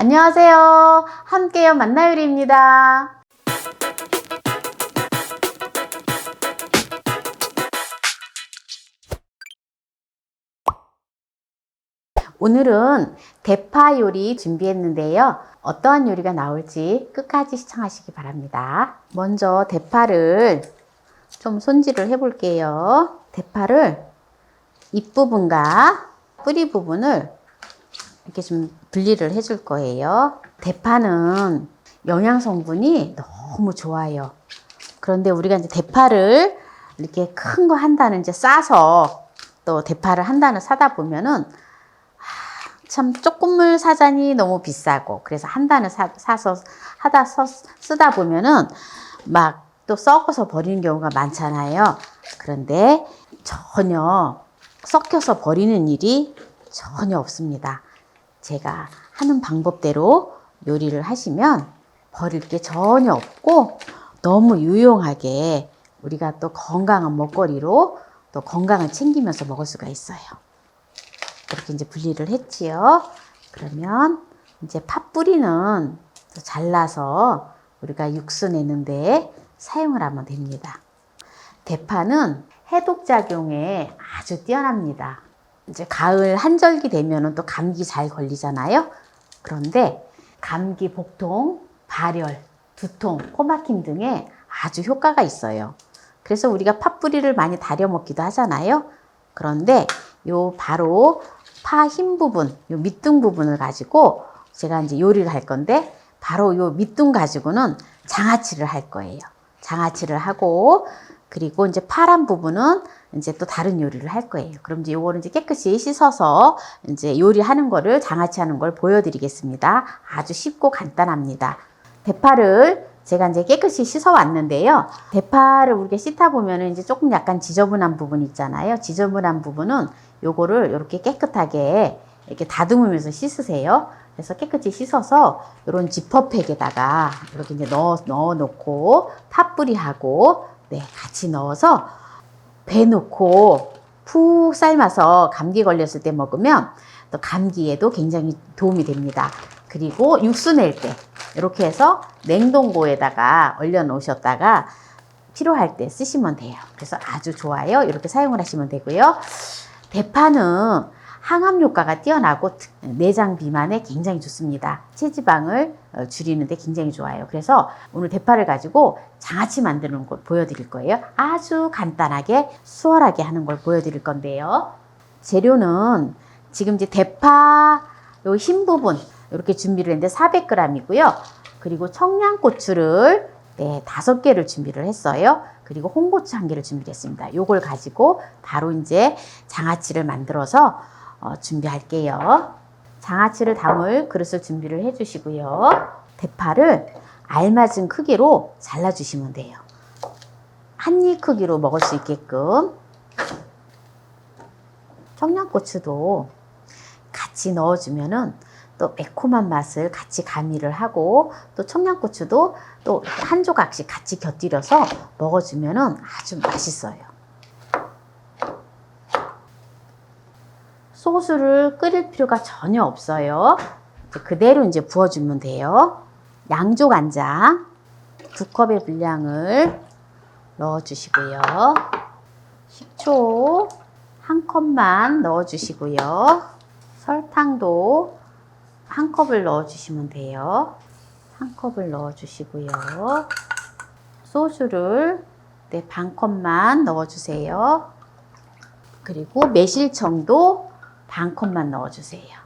안녕하세요. 함께요 만나요리입니다. 오늘은 대파 요리 준비했는데요. 어떠한 요리가 나올지 끝까지 시청하시기 바랍니다. 먼저 대파를 좀 손질을 해 볼게요. 대파를 잎부분과 뿌리 부분을 이렇게 좀 분리를 해줄 거예요. 대파는 영양 성분이 너무 좋아요. 그런데 우리가 이제 대파를 이렇게 큰 거한 단을 이제 싸서 또 대파를 한 단을 사다 보면은 참 조금물 사자니 너무 비싸고 그래서 한 단을 사, 사서 하다 서, 쓰다 보면은 막 또 썩어서 버리는 경우가 많잖아요. 그런데 전혀 섞여서 버리는 일이 전혀 없습니다. 제가 하는 방법대로 요리를 하시면 버릴 게 전혀 없고 너무 유용하게 우리가 또 건강한 먹거리로 또 건강을 챙기면서 먹을 수가 있어요. 이렇게 이제 분리를 했지요. 그러면 이제 팥뿌리는 또 잘라서 우리가 육수 내는데 사용을 하면 됩니다. 대파는 해독작용에 아주 뛰어납니다. 이제 가을 한절기 되면은 또 감기 잘 걸리잖아요. 그런데 감기, 복통, 발열, 두통, 코막힘 등에 아주 효과가 있어요. 그래서 우리가 팥뿌리를 많이 다려 먹기도 하잖아요. 그런데 요 바로 파 흰 부분, 요 밑둥 부분을 가지고 제가 이제 요리를 할 건데 바로 요 밑둥 가지고는 장아찌를 할 거예요. 장아찌를 하고 그리고 이제 파란 부분은 이제 또 다른 요리를 할 거예요. 그럼 이제 요거를 이제 깨끗이 씻어서 이제 요리하는 거를 장아찌 하는 걸 보여드리겠습니다. 아주 쉽고 간단합니다. 대파를 제가 이제 깨끗이 씻어 왔는데요. 대파를 우리가 씻다 보면은 이제 조금 약간 지저분한 부분 있잖아요. 지저분한 부분은 요거를 이렇게 깨끗하게 이렇게 다듬으면서 씻으세요. 그래서 깨끗이 씻어서 이런 지퍼팩에다가 이렇게 이제 넣어, 넣어 놓고 팥뿌리하고 네, 같이 넣어서 배 놓고 푹 삶아서 감기 걸렸을 때 먹으면 또 감기에도 굉장히 도움이 됩니다. 그리고 육수 낼 때 이렇게 해서 냉동고에다가 얼려 놓으셨다가 필요할 때 쓰시면 돼요. 그래서 아주 좋아요. 이렇게 사용을 하시면 되고요. 대파는 항암 효과가 뛰어나고 특- 내장 비만에 굉장히 좋습니다. 체지방을 어, 줄이는데 굉장히 좋아요. 그래서 오늘 대파를 가지고 장아찌 만드는 걸 보여드릴 거예요. 아주 간단하게 수월하게 하는 걸 보여드릴 건데요. 재료는 지금 이제 대파 요 흰 부분 이렇게 준비를 했는데 400g이고요. 그리고 청양고추를 네, 다섯 개를 준비를 했어요. 그리고 홍고추 한 개를 준비했습니다. 요걸 가지고 바로 이제 장아찌를 만들어서 어, 준비할게요. 장아찌를 담을 그릇을 준비를 해주시고요. 대파를 알맞은 크기로 잘라주시면 돼요. 한 입 크기로 먹을 수 있게끔 청양고추도 같이 넣어주면은 또 매콤한 맛을 같이 가미를 하고 또 청양고추도 또 한 조각씩 같이 곁들여서 먹어주면은 아주 맛있어요. 소스를 끓일 필요가 전혀 없어요. 이제 그대로 이제 부어주면 돼요. 양조 간장 두 컵의 분량을 넣어주시고요. 식초 한 컵만 넣어주시고요. 설탕도 한 컵을 넣어주시면 돼요. 한 컵을 넣어주시고요. 소주를 네, 반 컵만 넣어주세요. 그리고 매실청도 반 컵만 넣어주세요.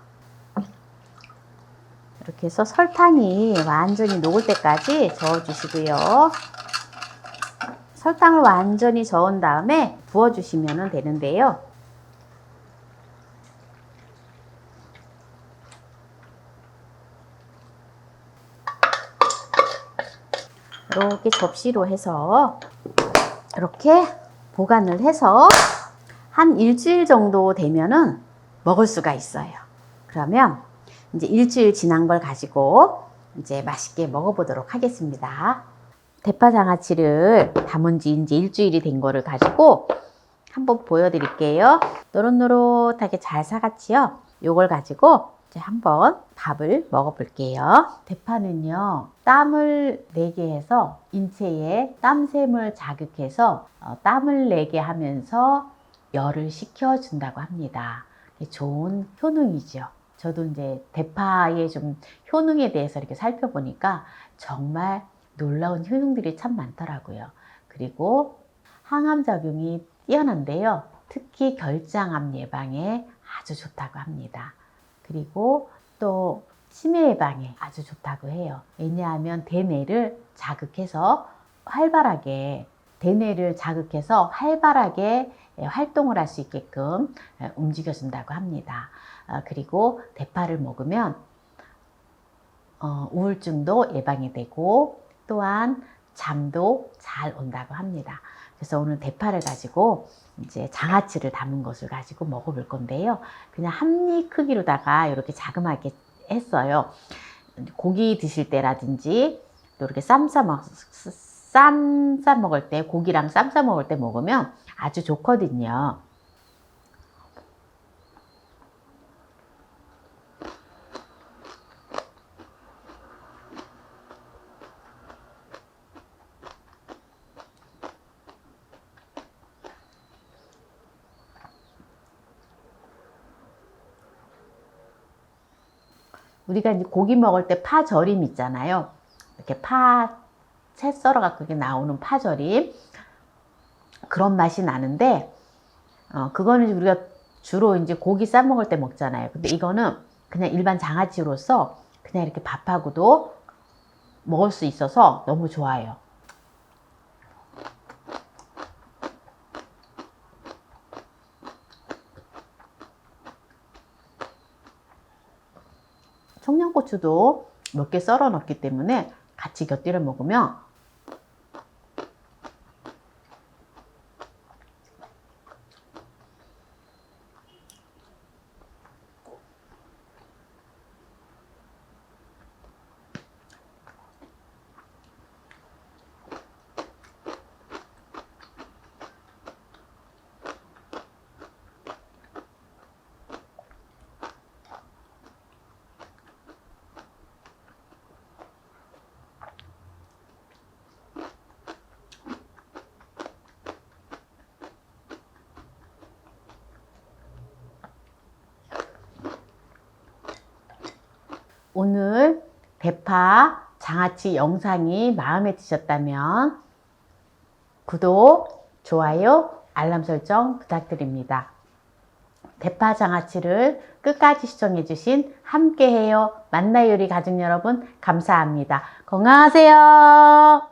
이렇게 해서 설탕이 완전히 녹을 때까지 저어주시고요. 설탕을 완전히 저은 다음에 부어주시면 되는데요. 이렇게 접시로 해서 이렇게 보관을 해서 한 일주일 정도 되면은 먹을 수가 있어요. 그러면 이제 일주일 지난 걸 가지고 이제 맛있게 먹어보도록 하겠습니다. 대파 장아찌를 담은 지 이제 일주일이 된 거를 가지고 한번 보여드릴게요. 노릇노릇하게 잘 사갔지요? 요걸 가지고 이제 한번 밥을 먹어볼게요. 대파는요, 땀을 내게 해서 인체에 땀샘을 자극해서 어, 땀을 내게 하면서 열을 식혀준다고 합니다. 좋은 효능이죠. 저도 이제 대파의 좀 효능에 대해서 이렇게 살펴보니까 정말 놀라운 효능들이 참 많더라고요. 그리고 항암 작용이 뛰어난데요. 특히 결장암 예방에 아주 좋다고 합니다. 그리고 또 치매 예방에 아주 좋다고 해요. 왜냐하면 대뇌를 자극해서 활발하게 대뇌를 자극해서 활발하게 예, 활동을 할 수 있게끔 예, 움직여준다고 합니다. 아, 그리고 대파를 먹으면 어, 우울증도 예방이 되고 또한 잠도 잘 온다고 합니다. 그래서 오늘 대파를 가지고 이제 장아찌를 담은 것을 가지고 먹어볼 건데요. 그냥 한 입 크기로다가 이렇게 자그마하게 했어요. 고기 드실 때라든지 또 이렇게 쌈싸 먹, 쌈 싸 먹을 때 고기랑 쌈 싸 먹을 때 먹으면 아주 좋거든요. 우리가 이제 고기 먹을 때 파절임 있잖아요. 이렇게 파, 채 썰어갖고 이렇게 나오는 파절임. 그런 맛이 나는데, 어, 그거는 우리가 주로 이제 고기 싸 먹을 때 먹잖아요. 근데 이거는 그냥 일반 장아찌로서 그냥 이렇게 밥하고도 먹을 수 있어서 너무 좋아요. 청양고추도 몇 개 썰어 넣기 때문에 같이 곁들여 먹으면 오늘 대파 장아찌 영상이 마음에 드셨다면 구독, 좋아요, 알람 설정 부탁드립니다. 대파 장아찌를 끝까지 시청해 주신 함께해요 만나요리 가족 여러분 감사합니다. 건강하세요.